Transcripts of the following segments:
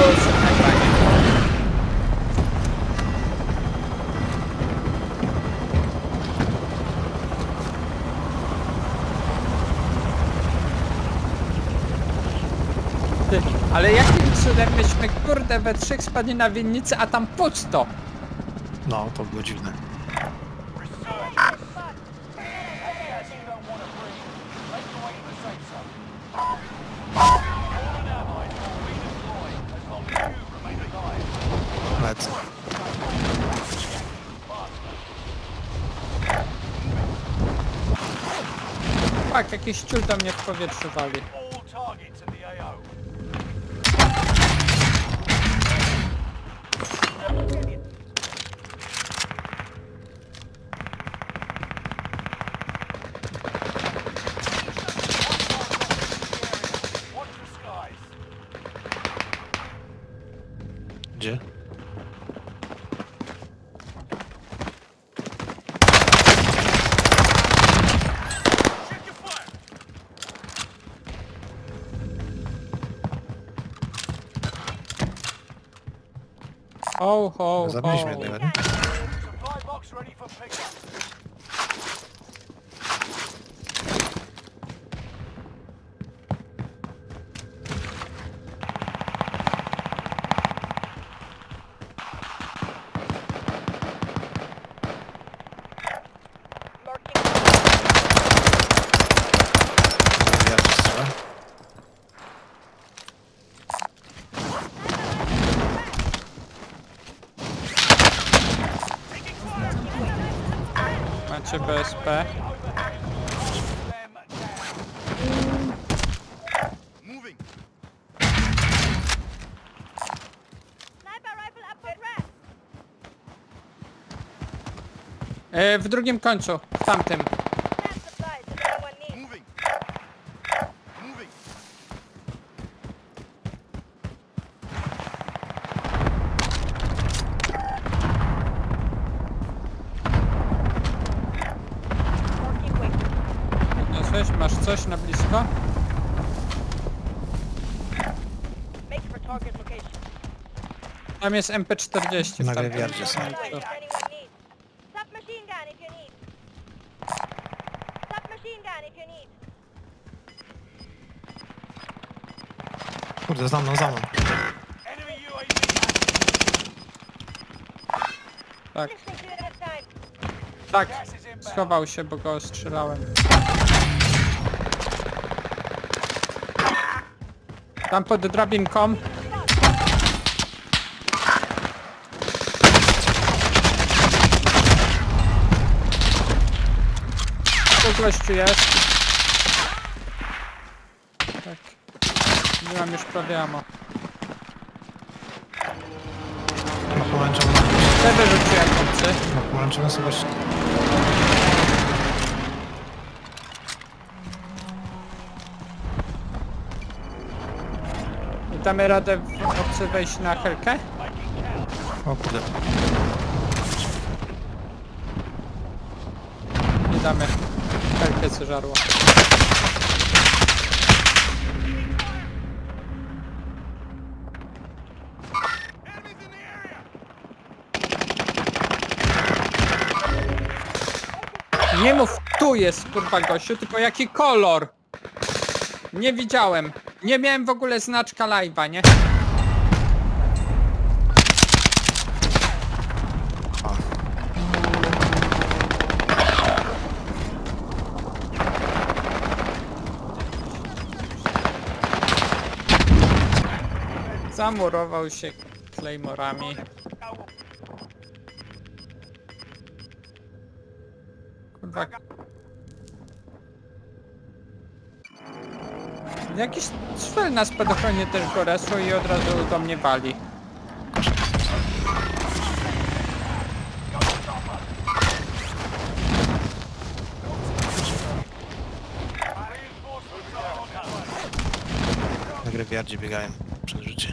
chyba nie. Ty, ale jakim cudem myśmy kurde we trzech spadli na winnicy, a tam pusto? No, to było dziwne. Tak, jakiś ciul do mnie w powietrzu wali. Ho, ho, Zabiliśmy ho. jednego, nie? Grabs. E, w drugim końcu, w tamtym. Lab supplies if anyone needs. Moving. Moving. Marking Niosłeś? Masz coś na blisko? Make for target location. Tam jest MP40 w Na tamtym graveyardzie są. miejscu. Supplies if anyone needs. Submachine gun if you need. Submachine gun if you need. Kurde, za mną, za mną. Tak, Listening to you that time. tak. Schował się, bo go strzelałem. Tam pod drabinką. Tu gościu jest. Tak. Nie mam już prawie ammo. Na pomarańczową. Te wyrzuciłem obcy. Na pomarańczową sobie damy radę obcy wejść na helkę? O kurde. Nie damy. Helkę area. Nie mów tu jest kurwa gościu, tylko jaki kolor? Nie widziałem. Nie miałem w ogóle znaczka live'a, nie? Zamurował się claymorami. Kurwa. Jakiś szwel na spadochronie też go i od razu do mnie wali. Na graveyardzie biegają. Przed życie.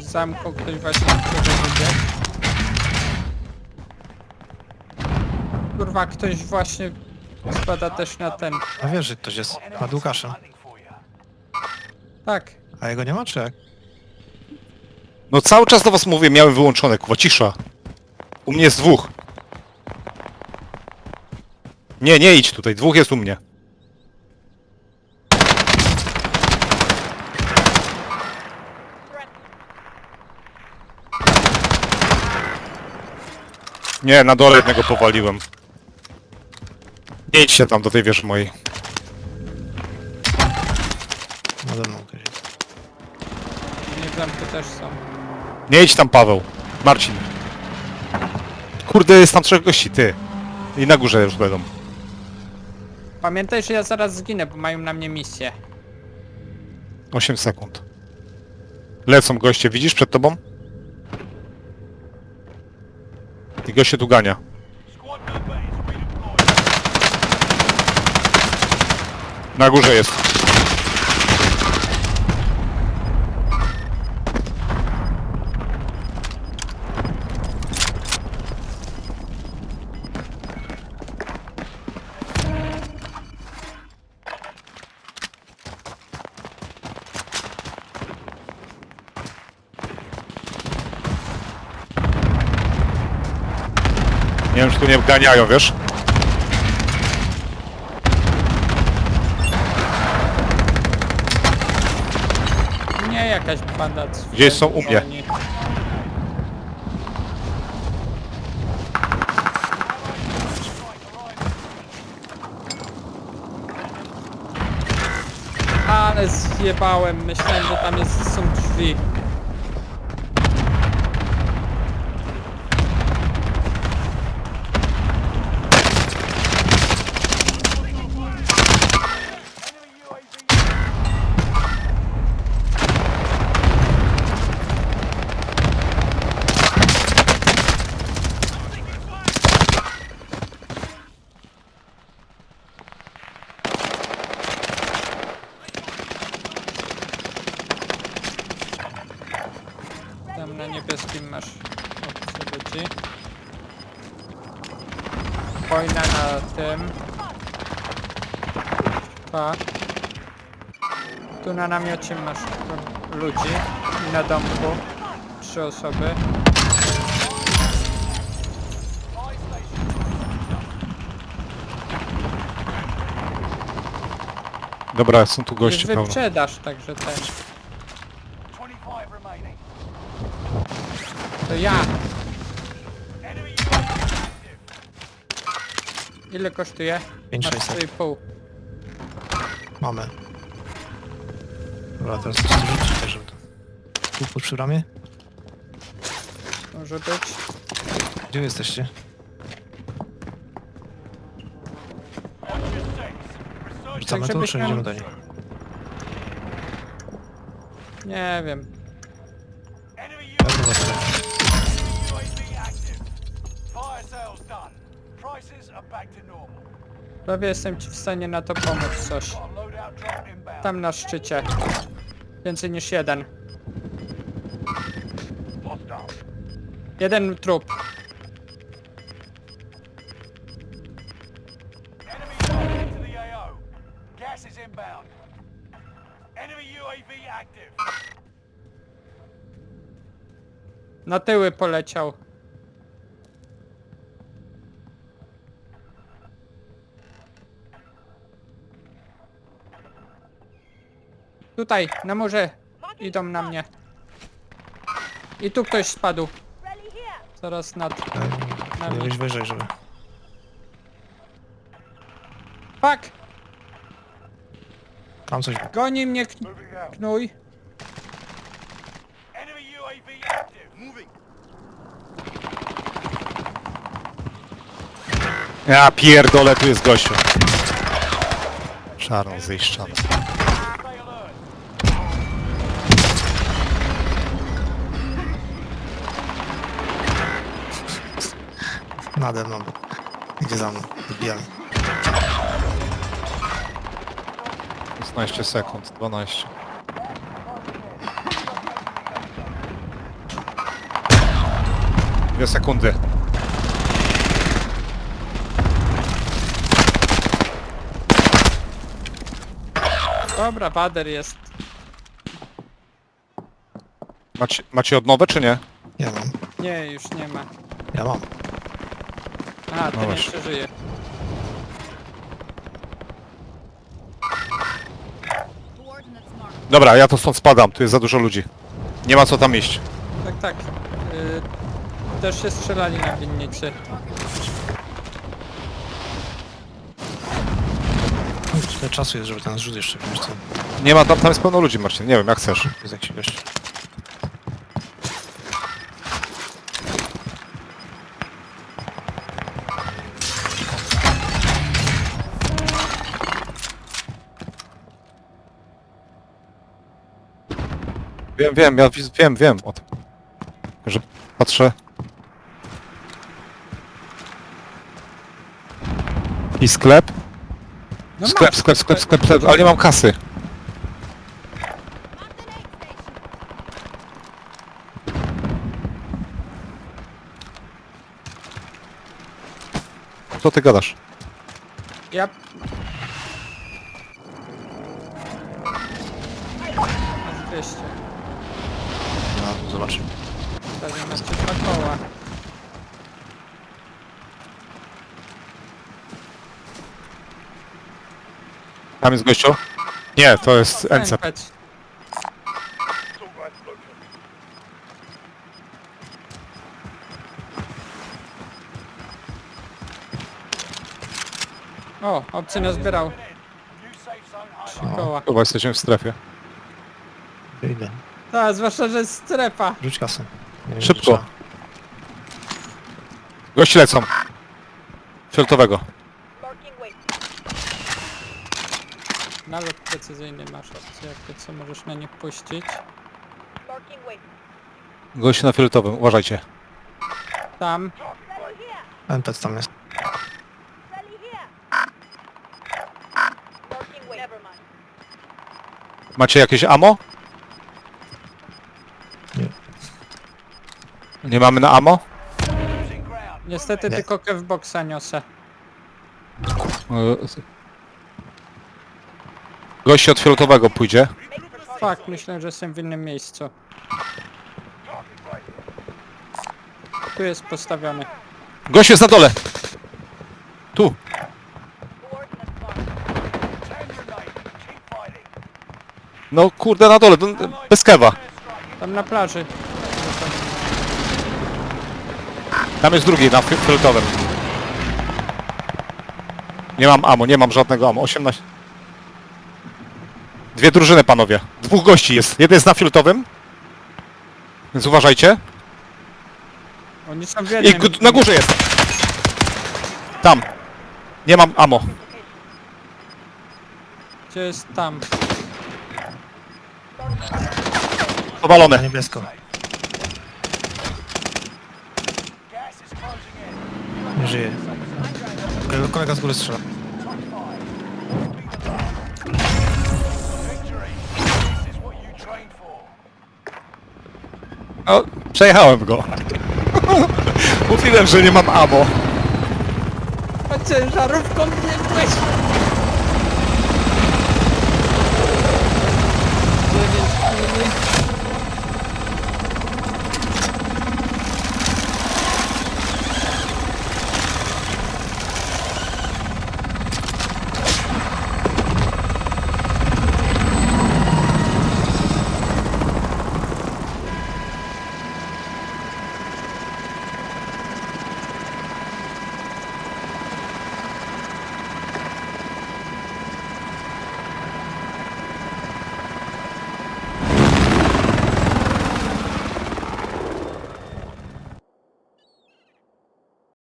Zamknął ktoś właśnie przewodzie. Kurwa, ktoś właśnie spada też na ten. A wiesz, że ktoś jest nad Łukaszem. Tak. A jego nie ma, czy jak? No cały czas do was mówię, miałem wyłączone, kuwa, cisza. U mnie jest dwóch. Nie, nie idź tutaj, dwóch jest u mnie. Nie, na dole jednego powaliłem. Nie idźcie tam do tej wieży mojej. Nade mną ktoś jest. Nie też są. Nie idź tam, Paweł. Marcin. Kurde, jest tam trzech gości, ty. I na górze już będą. Pamiętaj, że ja zaraz zginę, bo mają na mnie misję. 8 sekund. Lecą goście, widzisz przed tobą? I goście tu gania. Na górze jest. Nie wiem, czy tu nie ganiają, wiesz? Nie jakaś banda. Gdzieś są u mnie. Ale zjebałem, myślałem, że tam jest, są drzwi. Niebieskim masz opcję ludzi. Wojna na tym. Pa. Tu na namiocie masz ludzi. I na domku. Trzy osoby. Dobra, są tu goście, pełno. wyprzedasz także ten. To ja. Ile kosztuje? Pięć, Masz sześćset. 3,5. Mamy. Dobra, teraz muszę rzucić też, to... Tu pod przy ramię? Może być. Gdzie wy jesteście? Rzucamy Tak, tu, czy żebyśmy- idziemy do niej? Nie wiem. Prawie jestem ci w stanie na to pomóc coś. Tam na szczycie. Więcej niż jeden. Jeden trup. Na tyły poleciał. Tutaj, na morze. Idą na mnie. I tu ktoś spadł. Zaraz nad... Na mnie. Wyżej, żeby... Fuck! Tam coś... Goni mnie kn Moving out. knój. Enemy UAV active. Moving. Ja pierdolę, tu jest gościu. Czarno zejszczany. Nade mną. Idzie za mną. Wbijamy. 16 sekund, 12. Dwie sekundy. Dobra, Wader jest. Macie, macie odnowę czy nie? Ja mam. Nie, już nie ma. Ja mam. A, ten No właśnie. jeszcze żyje. Dobra, ja to stąd spadam, tu jest za dużo ludzi. Nie ma co tam iść. Tak, tak. Y, też się strzelali na winnicy. Tyle czasu jest, żeby ten zrzut jeszcze wziąć. Co? Nie ma tam, tam jest pełno ludzi, Marcin. Nie wiem, jak chcesz. Jest jakiś gość. Wiem, wiem, ja wiem, wiem o tym. Że patrzę. I sklep? No Sklep, sklep, sklep, sklep, sklep, ale nie mam kasy. Co ty gadasz? Ja... Masz 200. zobaczymy. Pewnie dwa koła. Tam jest gościu? Nie, to jest NC. O, obcy New safe zone highlight. koła. Chyba jesteśmy w strefie. Idę. Tak, zwłaszcza, że jest strefa. Rzuć kasę. Nie wiem, Szybko. czy trzeba. Gości lecą. Fioletowego. Marking waypoint. Nalot precyzyjny masz opcję, jak to co możesz na nich puścić. Marking waypoint. Gości na fioletowym, uważajcie. Tam. Sally here. Tam jest. Sally here. Marking waypoint. Never mind. Macie jakieś ammo? Nie mamy na ground. Niestety Nie. tylko kevboxa niosę. Gości od fioletowego pójdzie. Fakt, myślę, że jestem w innym miejscu. Tu jest postawiony. Gość jest na dole! Tu! No kurde, na dole, no, bez kewa. Tam na plaży. Tam jest drugi, na fi- fioletowym. Nie mam ammo, nie mam żadnego ammo. 18. Dwie drużyny, panowie. Dwóch gości jest. Jeden jest na fioletowym. Więc uważajcie. Oni są w I jednym. na górze jest. Tam. Nie mam ammo. Gdzie jest tam? Na Powalone. niebiesko. Nie żyje. Kolega- Kolega z góry strzela. No, przejechałem go. Mówiłem, że nie mam ammo. A ciężarówką biegłeś!